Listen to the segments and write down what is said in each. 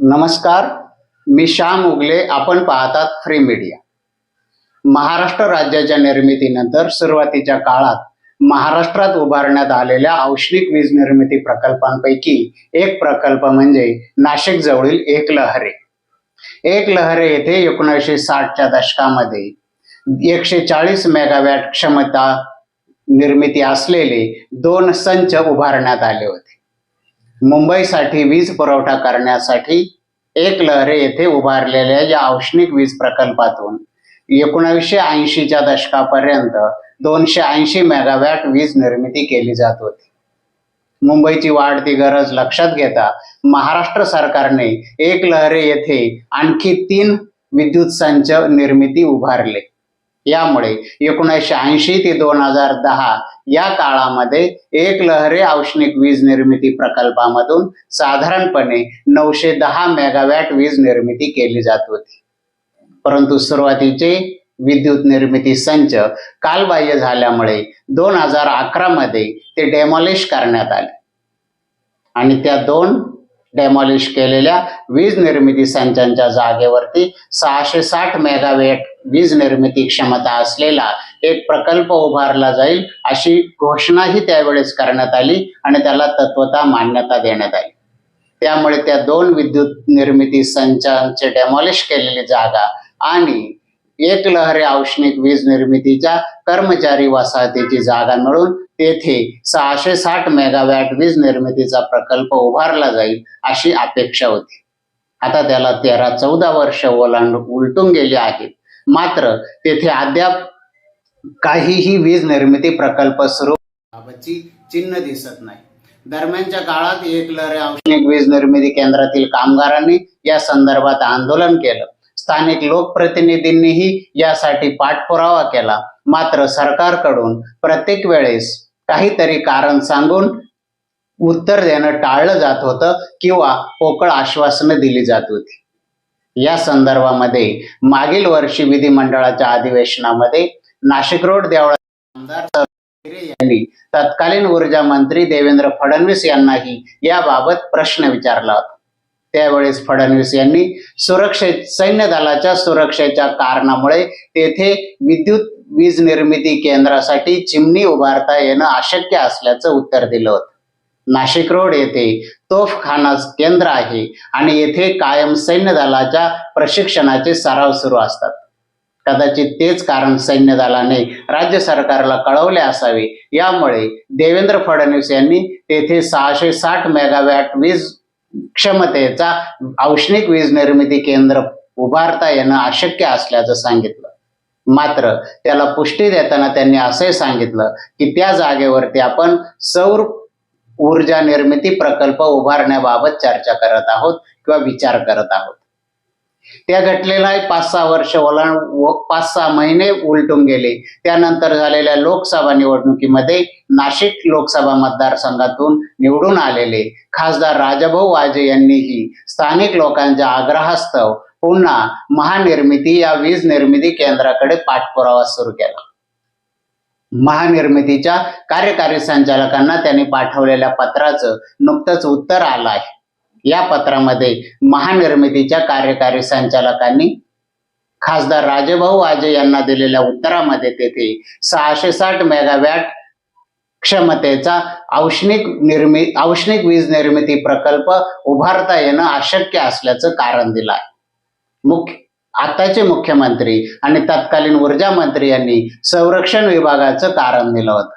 नमस्कार मी श्याम उगले आपण पाहतात फ्री मीडिया महाराष्ट्र राज्याच्या निर्मितीनंतर सुरुवातीच्या काळात महाराष्ट्रात उभारण्यात आलेल्या औष्णिक वीज निर्मिती प्रकल्पांपैकी एक प्रकल्प म्हणजे नाशिक जवळील एक लहरे. एक लहरे येथे एकोणीसशे साठच्या दशकामध्ये एकशे चाळीस मेगावॅट क्षमता निर्मिती असलेले दोन संच उभारण्यात आले होते. मुंबईसाठी वीज पुरवठा करण्यासाठी एक लहरे येथे उभारलेल्या या औष्णिक वीज प्रकल्पातून. एकोणावीसशे ऐंशीच्या दशकापर्यंत दोनशे ऐंशी मेगावॅट वीज निर्मिती केली जात होती. मुंबईची वाढती गरज लक्षात घेता महाराष्ट्र सरकारने एक लहरे येथे आणखी तीन विद्युत संच निर्मिती उभारले. यामुळे एकोणीसशे ऐंशी ते दोन हजार दहा या काळामध्ये एक लहरे औष्णिक वीज निर्मिती प्रकल्पामधून साधारणपणे नऊशे दहा मेगावॅट वीज निर्मिती केली जात होती. परंतु सुरुवातीचे विद्युत निर्मिती संच कालबाह्य झाल्यामुळे दोन हजार अकरा मध्ये ते डेमॉलिश करण्यात आले. आणि त्या दोन डेमॉलिश केलेल्या वीज निर्मिती संचांच्या जागेवरती सहाशे साठ मेगावॅट वीज निर्मिती क्षमता असलेला एक प्रकल्प उभारला जाईल अशी घोषणाही त्यावेळेस करण्यात आली आणि त्याला तत्वता मान्यता देण्यात आली. त्यामुळे त्या दोन विद्युत निर्मिती संचांचे डेमॉलिश केलेली जागा आणि एक लहरी औष्णिक वीज निर्मितीच्या कर्मचारी वसाहतीची जागा मिळून तेथे सहाशे साठ मेगावॅट वीज निर्मितीचा प्रकल्प उभारला जाईल अशी अपेक्षा होती. आता त्याला तेरा चौदा वर्ष ओलांड उलटून गेली आहेत. मात्र तेथे अद्याप काहीही वीज निर्मिती प्रकल्प सुरू बाबतची चिन्ह दिसत नाही. दरम्यानच्या काळात एक लहरी औष्णिक वीज निर्मिती केंद्रातील कामगारांनी या संदर्भात आंदोलन केलं. स्थानिक लोकप्रतिनिधींनीही यासाठी पाठपुरावा केला. मात्र सरकारकडून प्रत्येक वेळेस काहीतरी कारण सांगून उत्तर देणं टाळलं जात होतं किंवा पोकळ आश्वासनं दिली जात होती. या संदर्भामध्ये मागील वर्षी विधिमंडळाच्या अधिवेशनामध्ये नाशिक रोड देवळा आमदार यांनी तत्कालीन ऊर्जा मंत्री देवेंद्र फडणवीस यांनाही याबाबत प्रश्न विचारला होता. त्यावेळेस फडणवीस यांनी सुरक्षे सैन्य दलाच्या सुरक्षेच्या कारणामुळे तेथे विद्युत वीज निर्मिती केंद्रासाठी चिमणी उभारता येणं अशक्य असल्याचं उत्तर दिलं होतं. नाशिक रोड येथे तोफखाना केंद्र आहे आणि येथे कायम सैन्य दलाच्या प्रशिक्षणाचे सराव सुरू असतात. कदाचित तेच कारण सैन्य दलाने राज्य सरकारला कळवले असावे. यामुळे देवेंद्र फडणवीस यांनी तेथे सहाशे साठ मेगावॅट वीज क्षमतेचा औष्णिक वीज निर्मिती केंद्र उभारता येणं अशक्य असल्याचं सांगितलं. मात्र त्याला पुष्टी देताना त्यांनी असे सांगितलं की त्या जागेवरती आपण सौर ऊर्जा निर्मिती प्रकल्प उभारण्याबाबत चर्चा करत आहोत किंवा विचार करत आहोत. त्या घटलेला पाच सहा वर्ष ओलांड व पाच सहा महिने उलटून गेले. त्यानंतर झालेल्या लोकसभा निवडणुकीमध्ये नाशिक लोकसभा मतदारसंघातून निवडून आलेले खासदार राजाभाऊ वाजे यांनीही स्थानिक लोकांच्या आग्रहास्तव पुन्हा महानिर्मिती या वीज निर्मिती केंद्राकडे पाठपुरावा सुरू केला. महानिर्मितीच्या कार्यकारी संचालकांना त्यांनी पाठवलेल्या पत्राचं नुकतंच उत्तर आलं आहे. या पत्रामध्ये महानिर्मितीच्या कार्यकारी संचालकांनी खासदार राजेभाऊ आजे यांना दिलेल्या उत्तरामध्ये तेथे सहाशे साठ मेगावॅट क्षमतेचा औष्णिक निर्मि औष्णिक वीज निर्मिती प्रकल्प उभारता येणं अशक्य असल्याचं कारण दिलं आहे. मुख्य आताचे मुख्यमंत्री आणि तत्कालीन ऊर्जा मंत्री यांनी संरक्षण विभागाचं कारण दिलं होतं.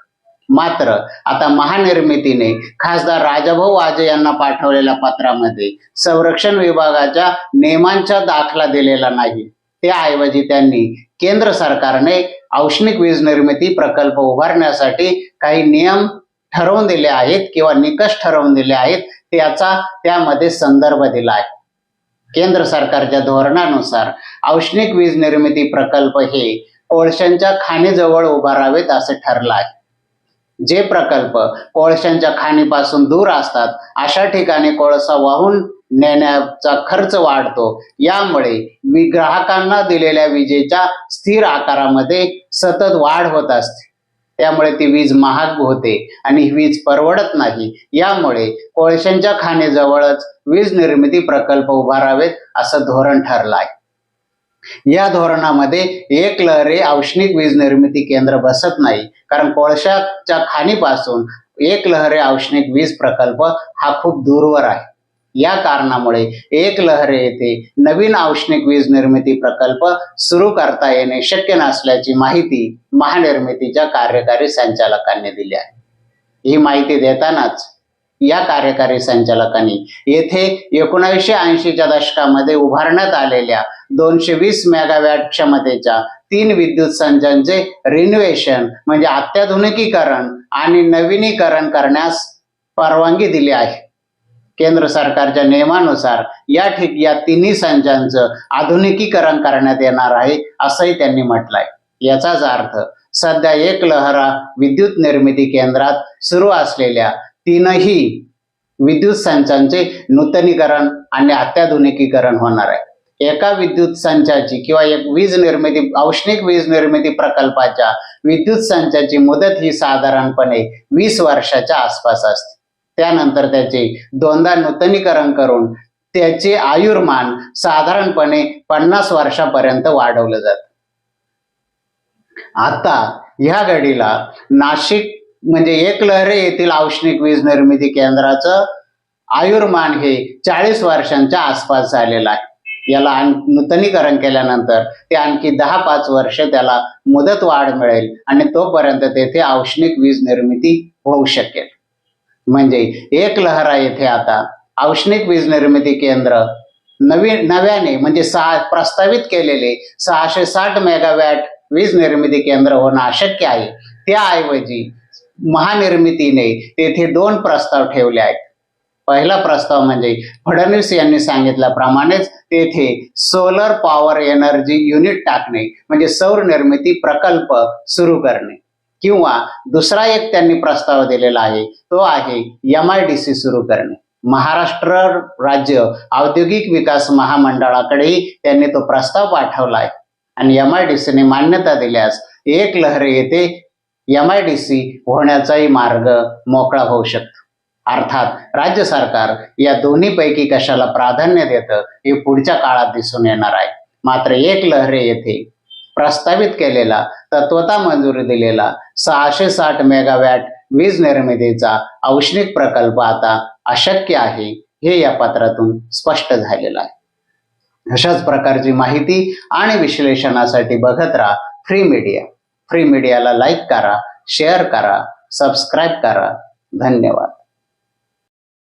मात्र आता महानिर्मितीने खासदार राजाभाऊ वाजे यांना पाठवलेल्या पत्रामध्ये संरक्षण विभागाच्या नियमांचा दाखला दिलेला नाही. त्याऐवजी त्यांनी केंद्र सरकारने औष्णिक वीज निर्मिती प्रकल्प उभारण्यासाठी काही नियम ठरवून दिले आहेत किंवा निकष ठरवून दिले आहेत त्याचा त्यामध्ये संदर्भ दिला आहे. केंद्र सरकारच्या धोरणानुसार औष्णिक वीज निर्मिती प्रकल्प हे कोळशांच्या खाणीजवळ उभारावेत असे ठरलं आहे. जे प्रकल्प कोळशांच्या खाणीपासून दूर असतात अशा ठिकाणी कोळसा वाहून नेण्याचा खर्च वाढतो. यामुळे ग्राहकांना दिलेल्या विजेच्या स्थिर आकारामध्ये सतत वाढ होत असते. त्यामुळे ती वीज महाग होते आणि वीज परवडत नाही. यामुळे कोळशांच्या खाणीजवळच वीज निर्मिती प्रकल्प उभारावेत असं धोरण ठरलं आहे या धोरणामध्ये एक लहरे औष्णिक वीज निर्मिती केंद्र बसत नाही कारण कोळशाच्या खाणीपासून एक लहरे औष्णिक वीज प्रकल्प हा खूप दूरवर आहे. या कारणामुळे एक लहरे येथे नवीन औष्णिक वीज निर्मिती प्रकल्प सुरू करता येणे शक्य नसल्याची माहिती महानिर्मितीच्या कार्यकारी संचालकांनी दिली आहे. ही माहिती देतानाच या कार्यकारी संचालकांनी येथे एकोणीसशे ऐंशीच्या दशकामध्ये उभारण्यात आलेल्या दोनशे वीस मेगावॅट क्षमतेच्या तीन विद्युत संचांचे रिनोव्हेशन म्हणजे अत्याधुनिकीकरण आणि नवीनीकरण करण्यास परवानगी दिली आहे. केंद्र सरकारच्या नियमानुसार या ठिक या तिन्ही संचांचं आधुनिकीकरण करण्यात येणार आहे असंही त्यांनी म्हटलंय. याचाच अर्थ सध्या एक लहरा विद्युत निर्मिती केंद्रात सुरू असलेल्या तीनही विद्युत संचांचे नूतनीकरण आणि अत्याधुनिकीकरण होणार आहे. एका विद्युत संचाची किंवा एक वीज निर्मिती औष्णिक वीज निर्मिती प्रकल्पाच्या विद्युत संचाची मुदत ही साधारणपणे वीस वर्षाच्या आसपास असते. त्यानंतर त्याचे दोनदा नूतनीकरण करून त्याचे आयुर्मान साधारणपणे पन्नास वर्षापर्यंत वाढवलं जात. आता ह्या घडीला नाशिक म्हणजे एक लहरे येथील औष्णिक वीज निर्मिती केंद्राचं आयुर्मान हे चाळीस वर्षांच्या आसपास झालेलं आहे. याला नूतनीकरण केल्यानंतर ते आणखी दहा पाच वर्ष त्याला मुदत वाढ मिळेल आणि तोपर्यंत तेथे औष्णिक वीज निर्मिती होऊ शकेल. म्हणजे एक लहरा येथे आता. औष्णिक वीज निर्मिती केंद्र. नवीन नव्याने म्हणजे सहा प्रस्तावित केलेले सहाशे साठ मेगावॅट वीज निर्मिती केंद्र होणं अशक्य आहे. त्याऐवजी महानिर्मितीने तेथे दोन प्रस्ताव ठेवले आहेत. पहिला प्रस्ताव म्हणजे फडणवीस यांनी सांगितल्याप्रमाणेच तेथे सोलर पॉवर एनर्जी युनिट टाकणे म्हणजे सौर निर्मिती प्रकल्प सुरू करणे. किंवा दुसरा एक त्यांनी प्रस्ताव दिलेला आहे तो आहे एम आय डी सी सुरू करणे. महाराष्ट्र राज्य औद्योगिक विकास महामंडळाकडेही त्यांनी तो प्रस्ताव पाठवला आहे. आणि एम आय डी सीने मान्यता दिल्यास एक लहर येथे एम आय डी सी होण्याचाही मार्ग मोकळा होऊ शकतो. अर्थात राज्य सरकार या दोन्हीपैकी कशाला प्राधान्य देतं हे पुढच्या काळात दिसून येणार आहे. मात्र एक लहरे येथे प्रस्तावित केलेला तत्वता मंजुरी दिलेला सहाशे साठ मेगावॅट वीज निर्मितीचा औष्णिक प्रकल्प आता अशक्य आहे हे या पत्रातून स्पष्ट झालेलं आहे. अशाच प्रकारची माहिती आणि विश्लेषणासाठी बघत राहा फ्री मीडिया. फ्री मीडियाला लाईक करा शेअर करा सबस्क्राईब करा. धन्यवाद.